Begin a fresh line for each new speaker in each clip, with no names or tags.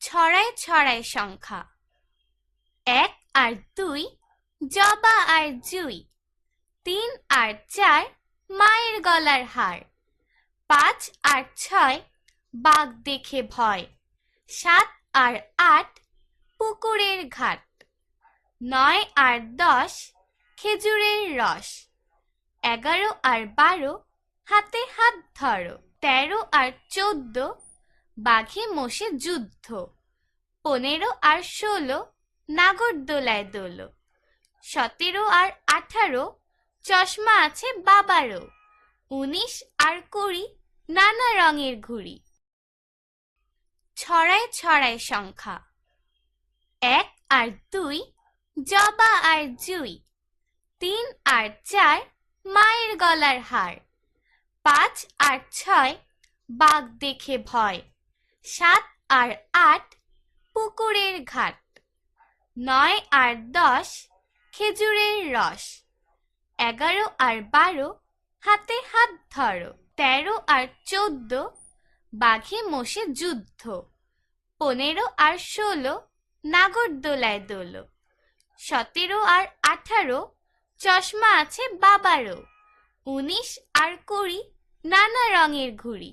ছড়ায় ছড়ায় সংখ্যা। এক আর দুই, জবা আর জুই। তিন আর চার, মায়ের গলার হার। পাঁচ আর ছয়, বাঘ দেখে ভয়। সাত আর আট, পুকুরের ঘাট। নয় আর দশ, খেজুরের রস। এগারো আর বারো, হাতে হাত ধরো। তেরো আর চোদ্দ বাঘে মোষে যুদ্ধ। পনেরো আর ষোলো নাগরদোলায় দোলো। সতেরো আর আঠারো, চশমা আছে বাবারও। উনিশ আর কুড়ি, নানা রঙের ঘুড়ি। ছড়ায় ছড়ায় সংখ্যা। এক আর দুই, জবা আর জুই। তিন আর চার, মায়ের গলার হার। পাঁচ আর ছয়, বাঘ দেখে ভয়। সাত আর আট পুকুরের ঘাট, নয় আর দশ খেজুরের রস, এগারো আর বারো হাতে হাত ধরো, তেরো আর চোদ্দ বাঘে মোষে যুদ্ধ, পনেরো আর ষোলো নাগরদোলায় দোলো, সতেরো আর আঠারো চশমা আছে বাবারও, উনিশ আর কুড়ি নানা রঙের ঘুড়ি।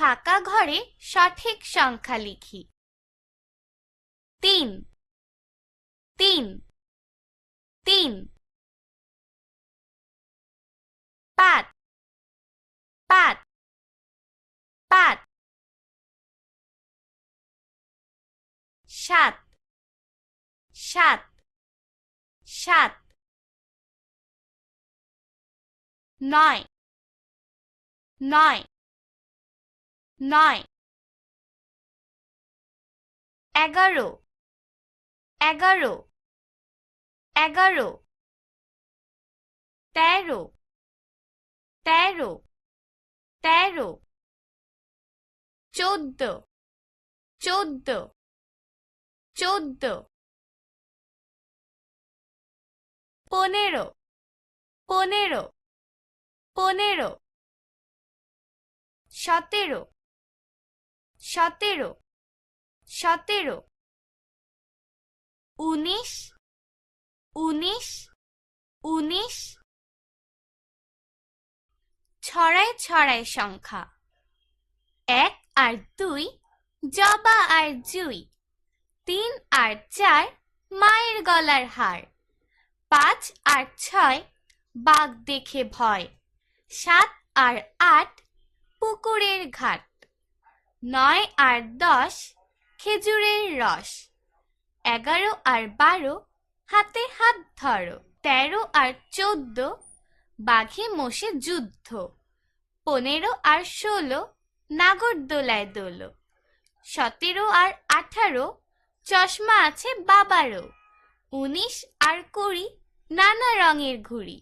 ফাঁকা ঘরে সঠিক সংখ্যা লিখি। তিন। তিন। তিন। পাঁচ। পাঁচ। পাঁচ। সাত। সাত। সাত। নয়। নয়। নয়। এগারো। এগারো। এগারো। তেরো। তেরো। তেরো। চোদ্দ। চোদ্দ। চোদ্দ। পনেরো। পনেরো। পনেরো। সতেরো। সতেরো। সতেরো। উনিশ। উনিশ। উনিশ। ছড়ায় ছড়ায় সংখ্যা। এক আর দুই জবা আর জুই। তিন আর চার মায়ের গলার হার। পাঁচ আর ছয় বাঘ দেখে ভয়। সাত আর আট পুকুরের ঘাট। নয় আর দশ খেজুরের রস। এগারো আর বারো হাতে হাত ধরো। তেরো আর চোদ্দ বাঘে মোষে যুদ্ধ। পনেরো আর ষোলো নাগরদোলায় দোলো। সতেরো আর আঠারো চশমা আছে বাবারও। উনিশ আর কুড়ি নানা রঙের ঘুড়ি।